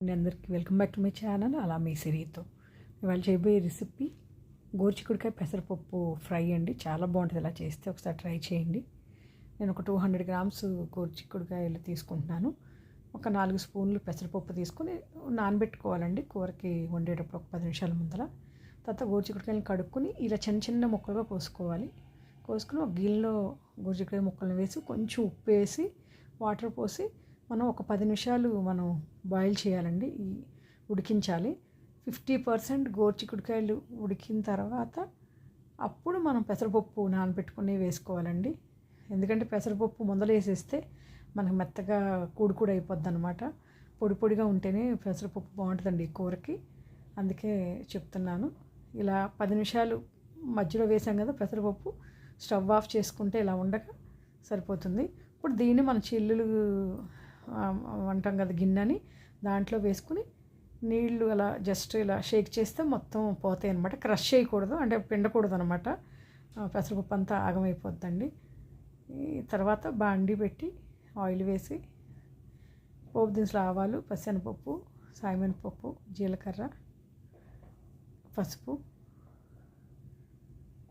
అండి అందరికీ welcome back to my channel. అలా మీ సిరితో. ఇవాళ చేయబోయే రెసిపీ గోర్చికుడికాయ పెసరపప్పు ఫ్రై అండి. చాలా బాగుంటుంది. ఇలా చేస్తే ఒకసారి ట్రై చేయండి. నేను ఒక టూ హండ్రెడ్ గ్రామ్స్ గోర్చికుడికాయలు తీసుకుంటున్నాను. ఒక నాలుగు స్పూన్లు పెసరపప్పు తీసుకుని నానబెట్టుకోవాలండి. కూరకి వండేటప్పుడు ఒక పది నిమిషాల ముందర. తర్వాత గోర్చికుడికాయలు కడుక్కొని ఇలా చిన్న చిన్న ముక్కలుగా కోసుకోవాలి. కోసుకుని ఒక గిన్నెలో గోర్చికుడికాయ ముక్కలను వేసి కొంచెం ఉప్పు వేసి వాటర్ పోసి మనం ఒక పది నిమిషాలు మనం బాయిల్ చేయాలండి. ఈ ఉడికించాలి. ఫిఫ్టీ పర్సెంట్ గోర్చికుడికాయలు ఉడికిన తర్వాత అప్పుడు మనం పెసరపప్పు నానబెట్టుకుని వేసుకోవాలండి. ఎందుకంటే పెసరపప్పు ముందలేసేస్తే మనకు మెత్తగా కూడి కూడా అయిపోద్ది అనమాట పొడి పొడిగా ఉంటేనే పెసరపప్పు బాగుంటుందండి ఈ కూరకి. అందుకే చెప్తున్నాను. ఇలా పది నిమిషాలు మధ్యలో వేసాం కదా పెసరపప్పు స్టవ్ ఆఫ్ చేసుకుంటే ఇలా ఉండగా సరిపోతుంది. ఇప్పుడు దీన్ని మన చిల్లులు అంటాం కదా గిన్నెని దాంట్లో వేసుకుని నీళ్ళు అలా జస్ట్ ఇలా షేక్ చేస్తే మొత్తం పోతాయి అనమాట క్రష్ చేయకూడదు అంటే పిండకూడదు అనమాట పెసరపప్పు అంతా ఆగమైపోద్దండి ఈ తర్వాత బాండి పెట్టి ఆయిల్ వేసి పోపు దినుసులు ఆవాలు పచ్చనిపప్పు సాయమినపప్పు జీలకర్ర పసుపు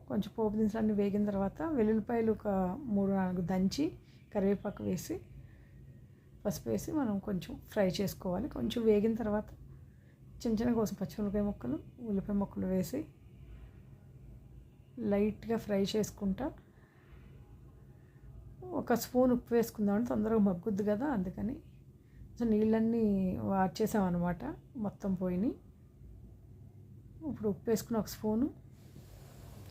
కొంచెం పోపు దినుసులు అన్నీ వేగిన తర్వాత వెల్లుల్లిపాయలు ఒక మూడు నాలుగు దంచి కరివేపాకు వేసి పసుపు వేసి మనం కొంచెం ఫ్రై చేసుకోవాలి. కొంచెం వేగిన తర్వాత చిన్న చిన్న కోసం పచ్చిమిరపకాయ ముక్కలు ఉల్లిపాయ ముక్కలు వేసి లైట్గా ఫ్రై చేసుకుంటా. ఒక స్పూన్ ఉప్పు వేసుకుందామని తొందరగా మగ్గుద్ది కదా అందుకని సో నీళ్ళన్నీ వార్చేసామన్నమాట మొత్తం పోయినాయి ఇప్పుడు ఉప్పు వేసుకుని ఒక స్పూను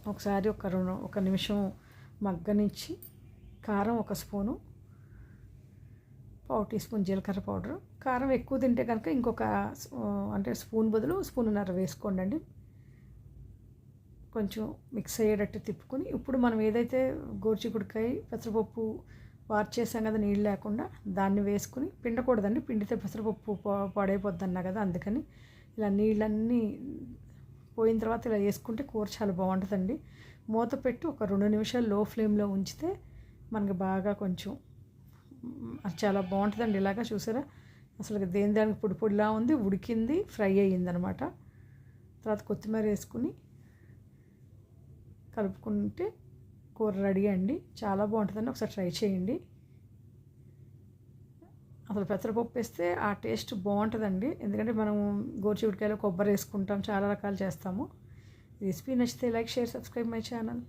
ఒకసారి ఒక రెండు ఒక నిమిషం మగ్గనిచ్చి కారం ఒక స్పూను పావు టీ స్పూన్ జీలకర్ర పౌడర్. కారం ఎక్కువ తింటే కనుక ఇంకొక అంటే స్పూన్ బదులు స్పూన్నర వేసుకోండి అండి కొంచెం మిక్స్ అయ్యేటట్టు తిప్పుకొని ఇప్పుడు మనం ఏదైతే గోరుచిక్కుడికాయ పెసరపప్పు వార్ చేసాం కదా నీళ్ళు లేకుండా దాన్ని వేసుకుని పిండకూడదండి. పిండితే పెసరపప్పు పాడైపోద్ది అన్నా కదా అందుకని ఇలా నీళ్ళన్నీ పోయిన తర్వాత ఇలా వేసుకుంటే కూర చాలా బాగుంటుందండి. మూత పెట్టి ఒక రెండు నిమిషాలు లో ఫ్లేమ్లో ఉంచితే మనకి బాగా కొంచెం చాలా బాగుంటుందండి. ఇలాగా చూసారా? అసలు దేని దానికి పొడి పొడిలా ఉంది ఉడికింది ఫ్రై అయ్యింది అనమాట తర్వాత కొత్తిమీర వేసుకుని కలుపుకుంటే కూర రెడీ అండి. చాలా బాగుంటుందండి. ఒకసారి ట్రై చేయండి. అసలు పెసరపప్పు వేస్తే ఆ టేస్ట్ బాగుంటుందండి. ఎందుకంటే మనం గోరుచిగుడికాయలో కొబ్బరి వేసుకుంటాం చాలా రకాలు చేస్తాము. రెసిపీ నచ్చితే like share subscribe my channel.